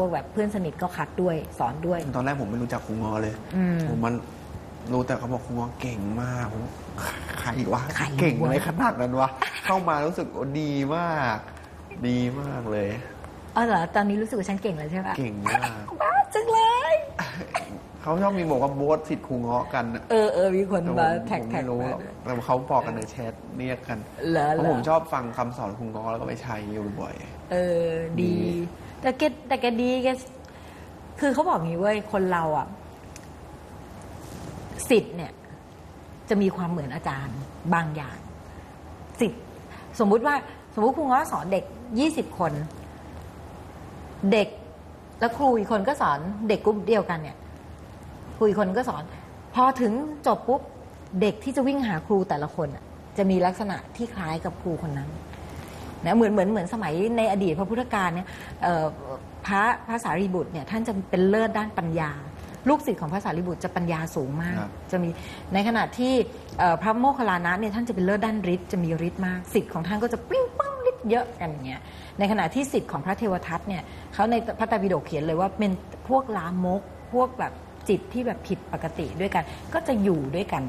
วกแบบเพื่อนสนิทก็คัดด้วยสอนด้วย ตอนแรกผมไม่รู้จักครูงอเลยอืม ผมมันรู้แต่เขาบอกครูงอเก่งมากผมใครวะใครวะ เก่งอะไรขนาดนั้นวะ เข้ามารู้สึกโอ้ดีมาก ดีมากเลยอ๋อเหรอตอนนี้รู้สึกว่าฉันเก่งแล้วใช่ปะเก่งมากบ้าจังเลย เขาชอบมีบอกว่าโบสสิทธิ์ครูงอกันน่ะเออเออมีคนแต่ผมมาแท็กผมแท็กไม่รู้มาหรอกแต่เขาบอกกันในแชทเรียกกัน เหรอเพเหรราะอผมชอบฟังคำสอนครูงอแล้วก็ไปใช้อยู่บ่อย เออดี ดี แต่แกแต่แกดีแกคือเขาบอกงี้เว้ยคนเราอะสิทธิ์เนี่ย จะมีความเหมือนอาจารย์บางอย่าง สิทธิ์สมมุติว่า สมมุติครูง้อสอนเด็กยี่สิบคน เด็กแล้วครูอีกคนก็สอนเด็กกลุ่มเดียวกันเนี่ยครูอีกคนก็สอน พอถึงจบปุ๊บเด็กที่จะวิ่งหาครูแต่ละคนอะจะมีลักษณะที่คล้ายกับครูคนนั้น นะเหมือนเหมือนเหมือนสมัยในอดีตพระพุทธการเนี่ยเอ่อพระพระสารีบุตรเนี่ยท่านจะเป็นเลิศด้านปัญญา ลูกศิษย์ของพระสารีบุตรจะปัญญาสูงมากครับจะมีในขณะที่เอ่อพระโมคคัลลานะเนี่ยท่านจะเป็นเลิศด้านฤทธิ์จะมีฤทธิ์มากศิษย์ของท่านก็จะปิ้งปังฤทธิ์เยอะกันอย่างเงี้ยในขณะที่ศิษย์ของพระเทวทัตเนี่ยเขาในพระไตรปิฎกเขียนเลยว่าเป็นพวกลามกพวกแบบจิตที่แบบผิดปกติด้วยกัน ก็จะอยู่ด้วยกัน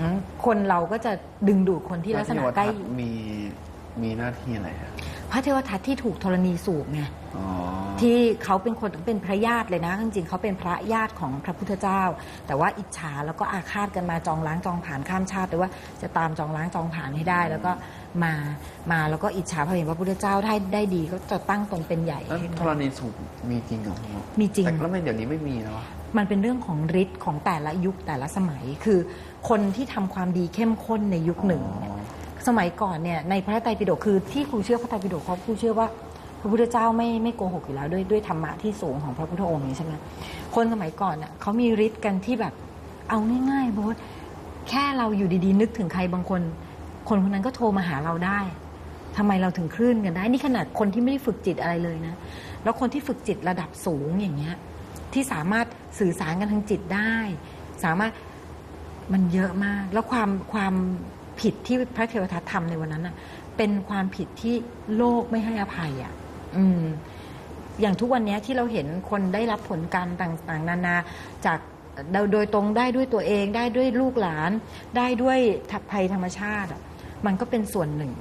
อืมคนเราก็จะดึงดูดคนๆที่ลักษณะพรเทวใกล้ทัตมี มีหน้าที่อะไรอะพระเทวทัตที่ถูกธรณีสูบไงอ๋อ ที่เขาเป็นคนเป็นพระญาติเลยนะ จริงๆเขาเป็นพระญาติของพระพุทธเจ้า แต่ว่าอิจฉาแล้วก็อาฆาตกันมาจองล้างจองผ่านข้ามชาติแต่ว่าจะตามจองล้างจองผ่านให้ได้ แล้วก็มามาแล้วก็อิจฉาพระเห็นพระพุทธเจ้าได้ได้ดีก็จะตั้งตนเป็นใหญ่แล้วธรณีสูบมีจริงเหรอมีจริง แต่แล้วไม่เดี๋ยวนี้ไม่มีแล้วอะ มันเป็นเรื่องของฤทธิ์ของแต่ละยุคแต่ละสมัย คือคนที่ทำความดีเข้มข้นในยุคหนึ่งเนี่ยอ๋อ สมัยก่อนเนี่ยในพระไตรปิฎกคือที่ครูเชื่อพระไตรปิฎกเพราะครูเชื่อว่า พระพุทธเจ้าไม่ไม่โกหกอยู่แล้วด้วยด้วยธรรมะที่สูงของพระพุทธองค์นี้ใช่ไหมคนสมัยก่อนน่ะเขามีฤทธิ์กันที่แบบเอาง่ายๆโบสแค่เราอยู่ดีๆ นึกถึงใครบางคน คนคนนั้นก็โทรมาหาเราได้ทำไมเราถึงคลื่นกันได้ นี่ขนาดคนที่ไม่ได้ฝึกจิตอะไรเลยนะ แล้วคนที่ฝึกจิตระดับสูงอย่างเงี้ยที่สามารถสื่อสารกันทางจิตได้ สามารถมันเยอะมาก แล้วความความ ผิดที่พระเทวทัตทำในวันนั้นน่ะเป็นความผิดที่โลกไม่ให้อภัยอะอืมอย่างทุกวันนี้ที่เราเห็นคนได้รับผลกรรมต่างๆ นานาจากโดยตรงได้ด้วยตัวเองได้ด้วยลูกหลาน ได้ด้วยภัยธรรมชาติ มันก็เป็นส่วนหนึ่ง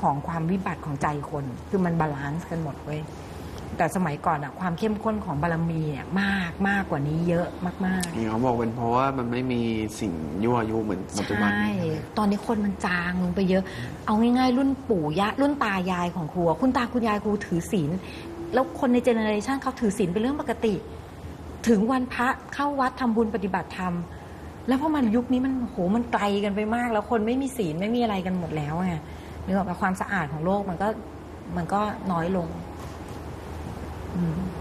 ของความวิบัติของใจคน คือมันบาลานซ์กันหมดเว้ย แต่สมัยก่อนอะความเข้มข้นของบารมีเนี่ยมากมากกว่านี้เยอะมากๆ นี่เขาบอกเป็นเพราะว่ามันไม่มีสิ่งยั่วยุเหมือนปัจจุบันใช่นี้ใช่ไหมตอนนี้คนมันจางลงไปเยอะ เอาง่ายๆ รุ่นปู่ยะรุ่นตายายของครูอะคุณตาคุณยายครูถือศีลแล้วคนในเจเนอเรชันเขาถือศีลเป็นเรื่องปกติ ถึงวันพระเข้าวัดทำบุญปฏิบัติธรรมแล้วพอมันยุคนี้มันโหมันไกลกันไปมาก แล้วคนไม่มีศีลไม่มีอะไรกันหมดแล้วไงนึกออกปะความสะอาดของโลกมันก็มันก็น้อยลงอืม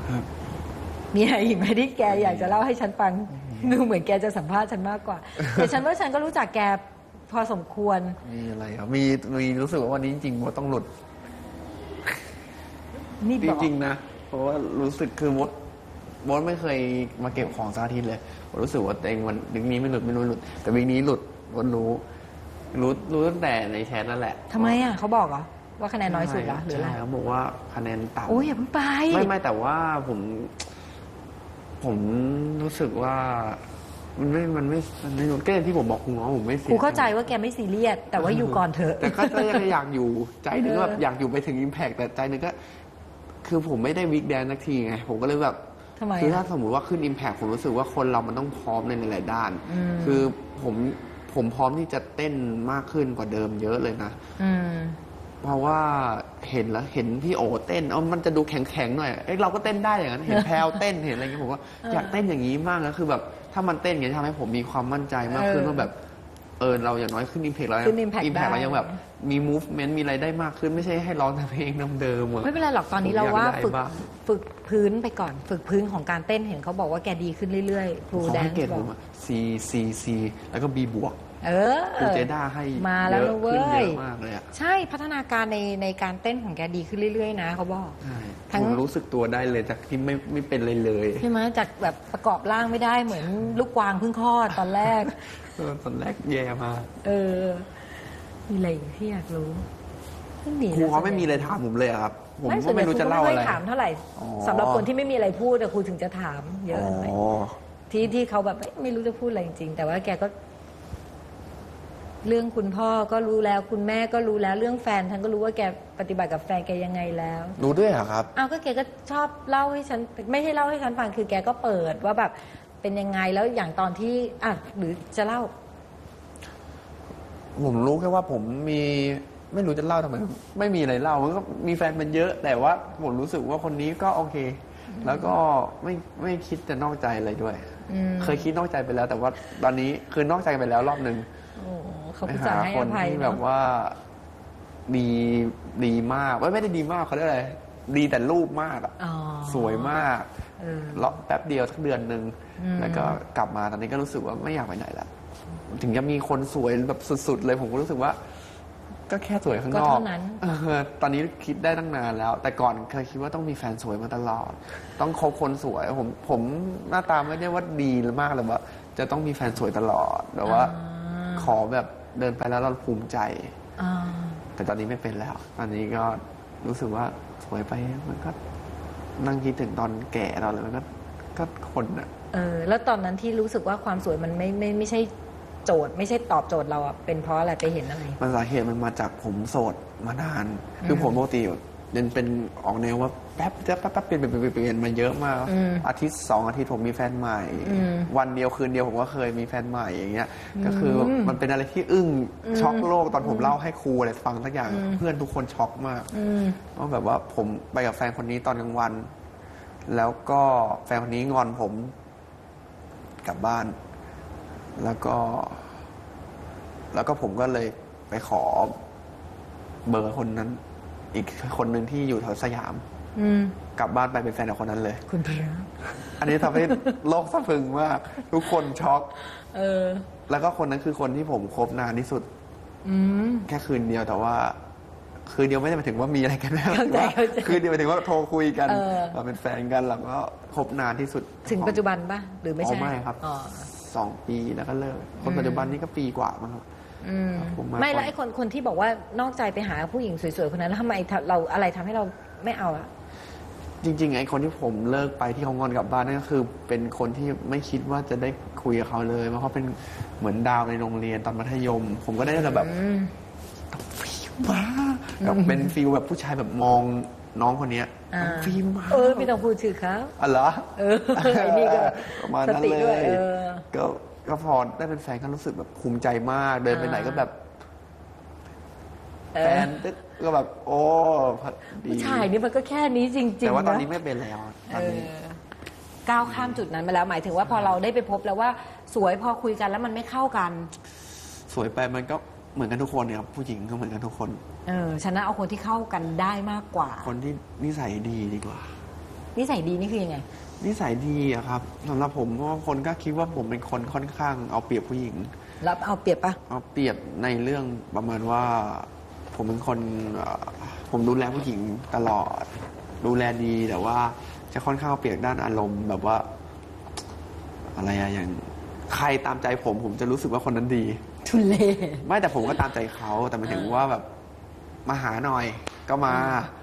ครับ มีอะไรอีกไหมที่แกอยากจะเล่าให้ฉันฟังดูเหมือนแกจะสัมภาษณ์ฉันมากกว่าแต่ฉันว่าฉันก็รู้จักแกพอสมควร มีอะไรครับ มีมีรู้สึกว่าวันนี้จริงๆมดต้องหลุดนี่จบอกริงๆนะ เพราะว่ารู้สึกคือมดมดไม่เคยมาเก็บของสาธิตเลยผมรู้สึกว่าตัวเองวันวิกนี้ไม่หลุดไม่รู้หลุด แต่วิกนี้หลุดมดรู้ รู้รู้ตั้งแต่ในแชทนั่นแหละทำไมอะเขาบอกเหรอ ว่าคะแนนน้อยสุดเหรอหรืออะไรใช่เขาบอกว่าคะแนนต่ำโอ้ยอย่าเพิ่งไป ไม่ไม่แต่ว่าผม ผมรู้สึกว่า มันไม่มันไม่มันไม่ก็อย่างที่ผมบอกคุณหมอผมไม่เสียครูเข้าใจว่าแกไม่ซีเรียสแต่ว่าอยู่ก่อนเถอะ แต่ก็ก็ยังอยากอยู่ใจหนึงก็แบบเอออยากอยู่ไปถึงอิมแพกแต่ใจหนึงก็ คือผมไม่ได้วิกแดนสักทีไงผมก็เลยแบบทำไมคือถ้าอะสมมติว่าขึ้นอิมแพกผมรู้สึกว่าคนเรามันต้องพร้อมในหลายๆด้านอืมคือผมผมพร้อมที่จะเต้นมากขึ้นกว่าเดิมเยอะเลยนะอืม เพราะว่าเห็นแล้วเห็นพี่โอเต้นเอามันจะดูแข็งๆหน่อยเอ้ยเราก็เต้นได้อย่างนั้นเห็นแพลวเต้นเห็นอะไรเงี้ยผมว่าเอออยากเต้นอย่างนี้มากนะคือแบบถ้ามันเต้นอย่างนี้ทำให้ผมมีความมั่นใจมากขึ้นเออว่าแบบเออเราอย่างน้อยขึ้นอิมแพกเราขึ้น Impact อิมแพกได้ เรายังแบบมี movement มีอะไรได้มากขึ้นไม่ใช่ให้ร้องแต่เพลงเดิมๆอะไม่เป็นไรหรอกตอนนี้เราผมอยากว่าได้ฝึกบ้างฝึกพื้นไปก่อน ฝึกพื้นของการเต้นเห็นเขาบอกว่าแกดีขึ้นเรื่อยๆ ครูขอแดนให้เกรดบผอกมอะ C C C แล้วก็ B บวก เออครูเจด้าให้มาแล้วเยอะนะเว้ขึ้นเยยอะมากเลยอะใช่พัฒนาการในในการเต้นของแกดีขึ้นเรื่อยๆนะเขาบอกใช่ทั้งผมรู้สึกตัวได้เลยจากที่ไม่ไม่เป็นเลยเลยใช่ไหมจากแบบประกอบร่างไม่ได้เหมือนลูกกวางเพิ่งคลอดตอนแรกเออตอนแรกแย่มากเออมีอะไรอีกที่อยากรู้ไม่มีครูแล้วเขาไม่มีอะไรถามผมเลยอะครับผมไม่ก็ส่วนใหญ่ไม่รู้ครูจะก็เล่าไม่ค่อะอยไรถามเท่าไหร่อ๋อสำหรับคนที่ไม่มีอะไรพูดแต่ครูถึงจะถามเยอะหน่อยอ๋อที่ที่เขาแบบเอ้ยไม่รู้จะพูดอะไรจริงๆแต่ว่าแกก็ เรื่องคุณพ่อก็รู้แล้วคุณแม่ก็รู้แล้วเรื่องแฟนฉันก็รู้ว่าแกปฏิบัติกับแฟนแกยังไงแล้วรู้ด้วยเหรอครับอ้าวก็แกก็ชอบเล่าให้ฉันไม่ให้เล่าให้ฉันฟังคือแกก็เปิดว่าแบบเป็นยังไงแล้วอย่างตอนที่อะหรือจะเล่า ผมรู้แค่ว่าผมมีไม่รู้จะเล่าทำไมไม่มีอะไรเล่ามันก็มีแฟนมันเยอะ แต่ว่าผมรู้สึกว่าคนนี้ก็โอเค แล้วก็ไม่ไม่คิดจะนอกใจอะไรด้วย อืม เคยคิดนอกใจไปแล้ว แต่ว่าตอนนี้คือนอกใจไปแล้วรอบหนึ่ง โอ้เขาไปพิหาจารให้คอนภัยที่เนแบอะบว่าดีดีมากไม่ไม่ได้ดีมากเขาเรียกอะไรดีแต่รูปมากอะอ๋อสวยมากเออรอแป๊บเดียวสักเดือนหนึ่งอืม แล้วก็กลับมาตอนนี้ก็รู้สึกว่าไม่อยากไปไหนละถึงจะมีคนสวยแบบสุดๆเลยผมก็รู้สึกว่า ก็แค่สวยข้างนก็อกเท่านั้น เออตอนนี้คิดได้ตั้งนานแล้ว แต่ก่อนเคยคิดว่าต้องมีแฟนสวยมาตลอด ต้องคบคนสวยผมผมหน้าตาไม่ได้ว่าดีหรือมากเลยว่า จะต้องมีแฟนสวยตลอดแต่ว่า ขอแบบเดินไปแล้วเราภูมิใจ อ่าแต่ตอนนี้ไม่เป็นแล้ว ตอนนี้ก็รู้สึกว่าสวยไปมันก็นั่งคิดถึงตอนแก่เราเลยมันก็ก็คนอะเออ แล้วตอนนั้นที่รู้สึกว่าความสวยมันไม่ไม่ไม่ใช่โจทย์ ไม่ใช่ตอบโจทย์เราอะเป็นเพราะอะไรไปเห็นอะไร มันสาเหตุมันมาจากผมโสดมานาน คือผมปกติ ยังเป็นออกแนวว่าแป๊บแป๊บแป๊บแป๊บเปลี่ยนเปลี่ยนเปลี่ยนเปลี่ยนมาเยอะมาก อืมอาทิตย์สองอาทิตย์ผมมีแฟนใหม่ อืมวันเดียวคืนเดียวผมก็เคยมีแฟนใหม่อย่างเงี้ยก็คืออืมมันเป็นอะไรที่อึ้งอืมช็อกโลกตอนผมเล่าให้ครูอะไรฟังสักอย่างอืมเพื่อนทุกคนช็อกมากอืม ว่าแบบว่าผมไปกับแฟนคนนี้ตอนกลางวัน แล้วก็แฟนคนนี้งอนผมกลับบ้าน แล้วก็ แล้วก็ผมก็เลยไปขอเบอร์คนนั้น อีกคนหนึ่งที่อยู่แถวสยามอืมกลับบ้านไปเป็นแฟนกับคนนั้นเลย คุณพระอันนี้ทำให้โลกสะพรึงมาก ทุกคนช็อกเออ แล้วก็คนนั้นคือคนที่ผมคบนานที่สุดอืมแค่คืนเดียวแต่ว่า คืนเดียวไม่ได้หมายถึงว่ามีอะไรกันนะเข้าใจว่าเข้าใจคืนเดียวหมายถึงว่าโทรคุยกันเออเราเป็นแฟนกันแล้วก็คบนานที่สุด ถึงปัจจุบันปะหรือไม่อ๋ใช่อไม่ครับอ๋อสองปีแล้วก็เลิกคนปัจจุบันนี่ก็ปีกว่ามั้งครับ อืมผมมาไม่แล้วก่อนไอ้คนคนที่บอกว่านอกใจไปหาผู้หญิงสวยๆคนนั้นแล้วทำไมเราอะไรทำให้เราไม่เอาอะจริงๆไอ้คนที่ผมเลิกไปที่เขางอนกลับบ้านนั่นก็คือ เป็นคนที่ไม่คิดว่าจะได้คุยกับเขาเลยเพราะเขาเป็นเหมือนดาวในโรงเรียนตอนมัธยม ผมก็ได้แต่แบบอืม ฟิล์มมาแบบเป็นฟิลแบบผู้ชายแบบมองน้องคนเนี้ยอ่า ฟิล์มมาเออไม่ต้องพูดชื่อเขา อ๋อเหรอ เออไอ้นี่ก็ประมาณนั้นสติเลด้วยย เออ ก็ ก็พอได้เป็นแฟนก็รู้สึกแบบภูมิใจมาก เดินไปไหนก็แบบเอแฟอนตึ๊ดก็แบบ โอ้ดีผู้ชายนี่มันก็แค่นี้จริงๆแต่ว่าตอนนี้ะไม่เป็นแล้วตอนเอนี้อก้าวข้ามจุดนั้นมาแล้วหมายถึงว่าพอเราได้ไปพบแล้วว่าสวยพอคุยกันแล้วมันไม่เข้ากัน สวยไปมันก็เหมือนกันทุกคนเนี่ยครับผู้หญิงก็เหมือนกันทุกคน เออฉะนั้นเอาคนที่เข้ากันได้มากกว่า คนที่นิสัยดีดีกว่า นิสัยดีนี่คือยังไง นิสัยดีอะครับสำหรับผมเพราะว่าคนก็คิดว่าผมเป็นคนค่อนข้างเอาเปรียบผู้หญิง รับเอาเปรียบปะเอาเปรียบในเรื่องประมาณว่า ผมเป็นคนเอ่อผมดูแลผู้หญิงตลอด ดูแลดีแต่ว่าจะค่อนข้างเอาเปรียบด้านอารมณ์ แบบว่า อะไรอะอย่าง ใครตามใจผม ผมจะรู้สึกว่าคนนั้นดี ทุเล ไม่แต่ผมก็ตามใจเขาแต่หมายถึงว่าแบบมาหาหน่อยก็มาเออ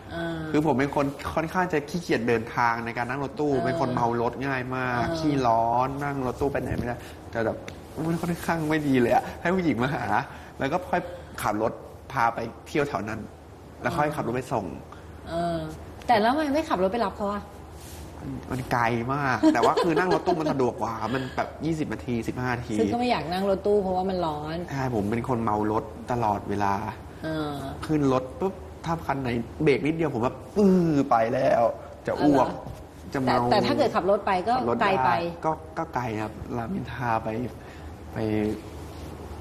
คือผมเป็นคนค่อนข้างจะขี้เกียจเดินทางในการนั่งรถตู้เออเป็นคนเมารถง่ายมากเออขี้ร้อนนั่งรถตู้ไปไหนไม่ได้แต่แบบมันค่อนข้างไม่ดีเลยอะให้ผู้หญิงมาหา แล้วก็ค่อยขับรถพาไปเที่ยวแถวนั้น แล้วค่อยขับรถไปส่งเออแต่แล้วทำไมไม่ขับรถไปรับเขาอะมันไกลมาก แต่ว่าคือนั่งรถตู้มันสะดวกกว่า มันแบบ 20 นาที 15 นาที ซึ่งก็ไม่อยากนั่งรถตู้เพราะว่ามันร้อน ใช่ ผมเป็นคนเมารถตลอดเวลาเออขึ้นรถปุ๊บ ถ้าคันไหนเบรกนิดเดียวผมแบบอื้อไปแล้ว จะอ้วกอ๋อเหรอจะแต่เมาแต่ถ้าเกิดขับรถไปก็ขับรถไกลไป ด้ก็ก็ไกลครับรามอินทราไปไป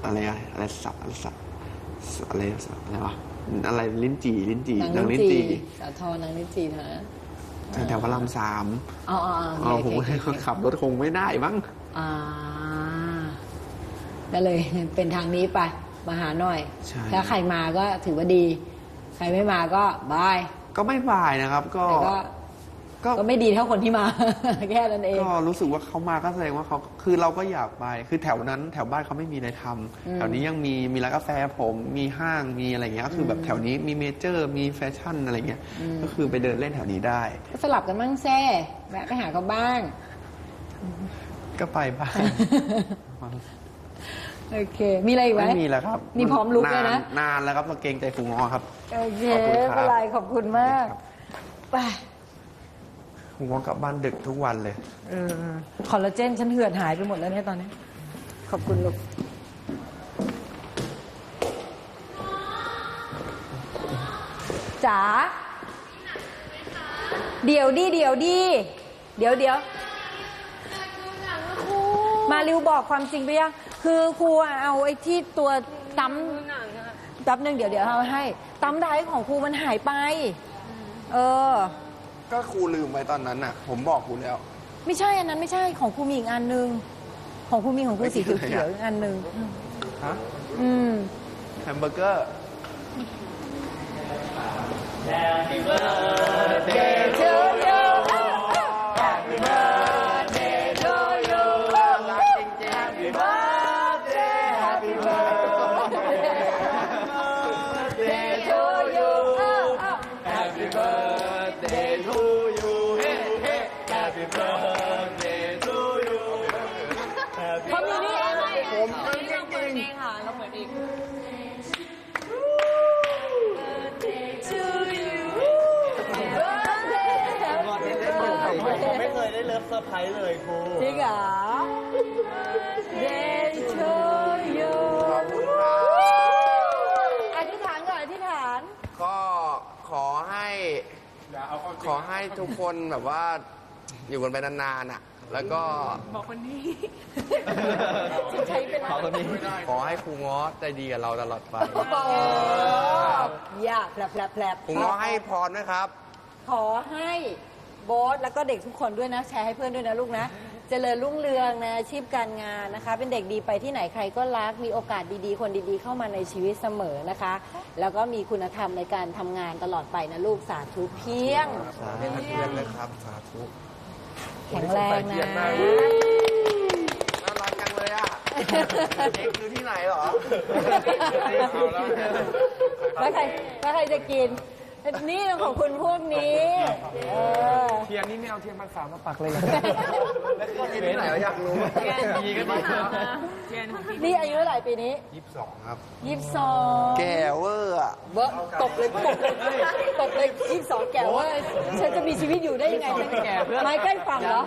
อะไรอะอะไรสัอะไรสัอะไรสัอะไรวะอะไรลิ้นจี่ลิ้นจี่นางนางลิ้ลิ้นนจีจี่สาทรนางลิ้นจีนะ แถวพระรามสามอ๋ออ๋อเออผมโอเคโอเคขับรถคงไม่ได้มั้ง อ่าก็เลยเป็นทางนี้ไป มาหาหน่อย ใช่ ถ้าใครมาก็ถือว่าดี ใครไม่มาก็บาย ก็ไม่บ่ายนะครับ ก็ แต่ก็ก็ ก็ไม่ดีเท่าคนที่มา แค่นั้นเอง ก็รู้สึกว่าเขามาก็แสดงว่าเขาคือเราก็อยากไป คือแถวนั้นแถวบ้านเขาไม่มีอะไรทำอืมแถวนี้ยังมีมีร้านกาแฟผมมีห้างมีอะไรเงี้ยก็คือแบบแถวนี้มีเมเจอร์มีแฟชั่นอะไรเงี้ยก็คือไปเดินเล่นแถวนี้ได้ ก็สลับกันบ้างแซ่แวะไปหาเขาบ้าง ก็ไปบ้าง โอเค มีอะไรอีกไหม ไม่มีแล้วครับนี่พร้อมลุกเลยนะนานแล้วครับเราเกรงใจครูงอครับ โอเคขอบคุณครับไม่เป็นไรขอบคุณมาก ไปครูงอกลับบ้านดึกทุกวันเลย เออคอลลาเจนฉันเหือดหายไปหมดแล้วเนี่ยตอนนี้ ขอบคุณลูก จ๋า เดี๋ยวดิเดี๋ยวดิเดี๋ยวเดี๋ยว มาริวบอกความจริงไปยัง คือครูอะเอาไอ้ที่ตัวตั้มแป๊บนึงเดี๋ยวเดี๋ยวเอาให้ตั้มไดร์ของครูมันหายไป เออ ก็ครูลืมไว้ตอนนั้นน่ะ ผมบอกครูแล้ว ไม่ใช่อันนั้นไม่ใช่ของครูมีอีกอันหนึ่งของครูมีของครูสีไม่ใช่เขียวๆอีกอันหนึ่งฮะอืมแฮมเบอร์เกอร์ เขามีนี่เองไหมผมเป็นจริงไม่เคยได้เลิฟเซอร์ไพรส์เลยครู จริงเหรอ Day to you ขอบคุณครับ อธิษฐานก่อนอธิษฐาน ก็ขอให้ ขอให้ทุกคนแบบว่า อยู่กันไปนานๆอะ แล้วก็ใช้เป็นอะไรขอให้ครูง้อใจดีกับเราตลอดไปโอ้อย่าแผลบแผลบแผลบครูง้อให้พรด้วยครับ ขอให้โบ๊ทแล้วก็เด็กทุกคนด้วยนะ แชร์ให้เพื่อนด้วยนะลูกนะ เจริญรุ่งเรืองในอาชีพการงานนะคะ เป็นเด็กดีไปที่ไหนใครก็รัก มีโอกาสดีๆ คนดีๆ เข้ามาในชีวิตเสมอนะคะ แล้วก็มีคุณธรรมในการทำงานตลอดไปนะลูกสาธุเพียง สาธุเพื่อนเลยครับ สาธุ แข็งแรงนะน่ารักจังเลยอะเด็กคือที่ไหนเหรอแล้วใครแล้วใครจะกิน นี่ของคุณพวกนี้เออเทียนนี่ไม่เอาเทียนพรรษามาปักเลยเหรอที่ไหนเราอยากรู้มีก็ดีครับนี่อายุเท่าไหร่ปีนี้ยี่สิบสองครับยี่สิบสองแกเวอร์อะเบิร์ตบเลยตบเลยตบเลยยี่สิบสองแก่เว่าฉันจะมีชีวิตอยู่ได้ยังไงฉันแก่เพื่อนไม่ใกล้ฝั่งเหรอ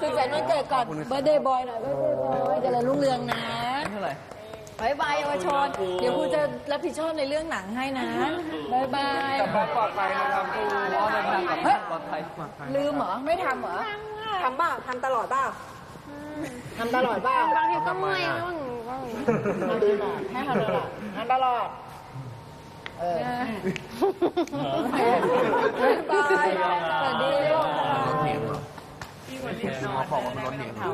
สุขสันต์วันเกิดก่อนเบอร์เดย์บอยหน่อยเบอร์เดย์บอยเจริญรุ่งเรืองนะเท่าไหร่ บายบายเยาวชน เดี๋ยวครูจะรับผิดชอบในเรื่องหนังให้นะบายบาย กลับบ้านปลอดภัยนะครับครูรอเดินทางกลับบ้านปลอดภัยลืมเหรอ ไม่ทำเหรอ ทำบ้าทำตลอดบ้าทำตลอดบ้าบางทีก็เมื่อยบ้างบ้างให้ทำตลอดทำตลอดเออ บายบายสวัสดี ลูกของมันล้นเหนียว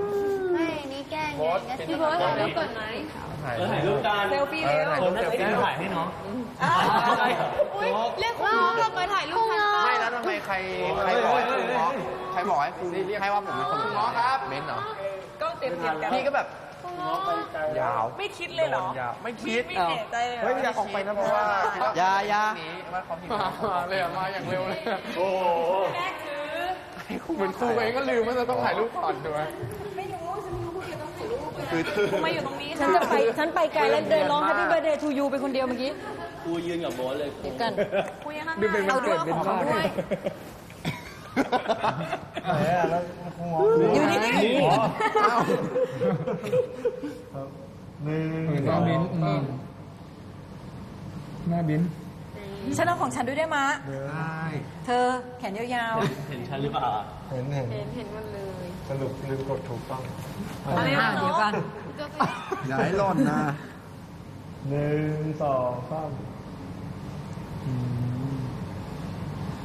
ไม่นี่แกล้งไงพี่โบ๊ทถ่ายรูปก่อนไหมถ่ายรูปกันเซลฟี่เร็วผมจะแก้ถ่ายให้น้องอุ้ยเรียกคุณน้องเราไปถ่ายรูปกันไม่แล้วทำไมใครใครบอกให้ครูง้อใครบอกให้ครูให้ว่าผมเป็นคนง้อครับเม้นเหรอก็เตรียมเตรียมกันพี่ก็แบบยาวไม่คิดเลยเหรอยาวไม่คิดไม่เห็นใจเลยเหรเฮ้ยออยากออกไปนะเพราะว่าอยาอยานี้ว่าเขาหิวมาเลยมาอย่างเร็วเลยโอ้โห ครูเป็นครูเองก็ลืมว่าจะต้องถ่ายรูปก่อนด้วยมาอยู่ตรงนี้ฉันจะไปฉันไปไกลแล้วเดินร้อง Happy Birthday to you ไปคนเดียวเมื่อกี้ครูยืนกับโบ๊ทเลยเดี๋ยวกันคุยข้างดูเป็นหวัน้านเกิดเป็นบ้าด้วยอยู่นี่อ้าวหน้าบินหน้าบิน ฉันเอาของฉันด้วยได้มะ ได้เธอแขนยาวเห็นฉันหรือเปล่าเห็นเห็นเห็นเห็นหมันเลยสรุปลืมกดถูกต้องๆอ่าเดี๋ยวกันอย่าให้หล่นนะ หนึ่งสองสาม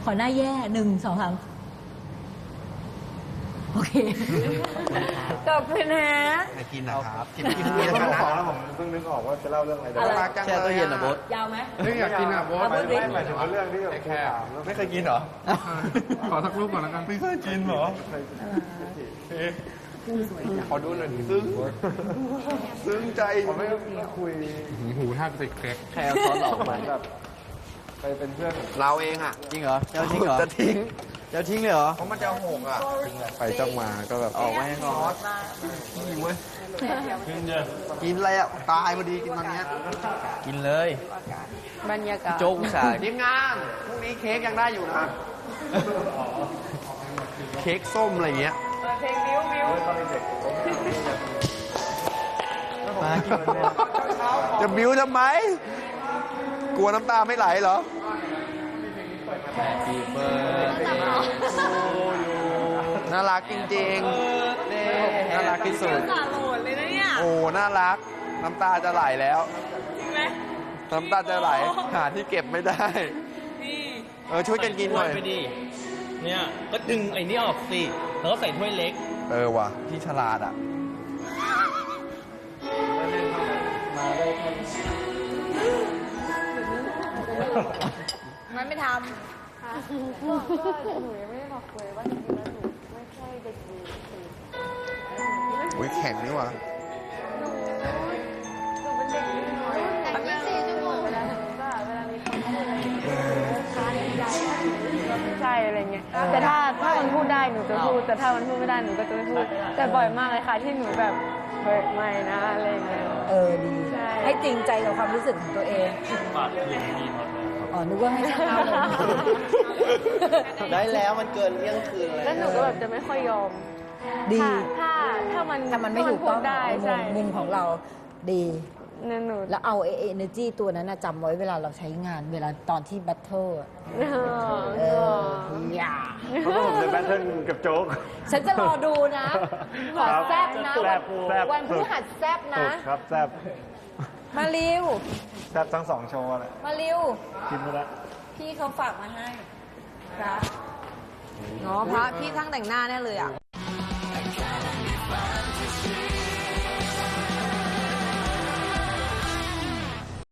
ขอหน้าแย่หนึ่งสองสาม โอเคขอบคุณนะไม่กินนะครับกินกินเรื่กิอนงแล้วขกัอนงนะแล้วผมเพิ่งนึกออกว่าจะเล่าเรื่องอะไรอะไรรักจังแช่เลตู้ยเย็นอะโบ๊ท ยาวไหม เรื่องอยากกินอะโบ๊ทเอาพูดดิไม่หมายถึงว่าเรื่องที่แบบครูถามแล้วไม่เคยกินเหรอ ขอสักรูปก่อนแล้วกัน ไม่เคยกินเหรอขอดูหน่อยดิซึ้งซึ้งใจผมไม่คุยหูท่าติดแคก แค่ซอสหลอกเหไปมือนแบบไปเป็นเพื่อนเราเองอะจริงเหรอเจ้าทิ้งเหรอจะทิ้งเจ้าทิ้งเลยเหรอ เพราะมันจะหกอะไปจ้องมาก็แบบออกมาให้เขาหิวเว้ยกินอะไรอะตายพอดีกินตอนเนี้ยกินเลย บรรยากาศโจ๊กอุตสาห์ทีมงานพรุ่งนี้เค้กยังได้อยู่นะเค้กส้มอะไรเงี้ยเพลงบิวบิวมากินจะบิ้วทำไม กลัวน้ำตาไม่ไหลเหรอ ปีเบิร์ดน่ารักจริง ๆ น่ารักที่สุด สาโหลดเลยนะเนี่ยโอ้ น่ารัก น้ำตาจะไหลแล้ว จริงไหมน้ำตาจะไหล หาที่เก็บไม่ได้ นี่เออ ช่วยกันกินหน่อย ไปดิเนี่ยก็ดึงไอ้นี่ออกสิแล้วก็ใส่ถ้วยเล็ก เออว่ะที่ฉลาดอะ มันไม่ท อุ้ยแข็งนี่ว่ะใช่อะไรเงี้ย แต่ถ้าถ้ามันพูดได้หนูจะพูด แต่ถ้ามันพูดไม่ได้หนูก็จะไม่พูด แต่บ่อยมากเลยค่ะที่หนูแบบเฮ้ยไม่นะอะไรเงี้ย เออดีใช่ให้จริงใจกับความรู้สึกของตัวเองปาดคืนมีหมดเลย อ๋อ นึกว่าให้ช่างเอาเลย ได้แล้วมันเกินเที่ยงคืนเลยแล้วหนูก็แบบจะไม่ค่อยยอมดีถ้าถ้าถ้ามันถ้ามันไม่ถูกต้องพูดได้ในมุใช่มมุมของเราดีเนี่ยหนูแล้วเอาเอเนอร์จีตัวนั้นนะจำไว้เวลาเราใช้งานเวลาตอนที่แบทเทิลอะเออเอออย่าเพราะว่าผมในแบทเทิลกับโจ๊ก ฉันจะรอดูนะขอแซบนะแซบแซบวันพฤหัสแซบสุนะดครับแซบมาริวแซบทั้งสองโชว์แหละมาริวกินไปแล้วพี่เขาฝากมาให้ ครับำอ๋อพระพี่ทั้งแต่งหน้าแน่เลยอะ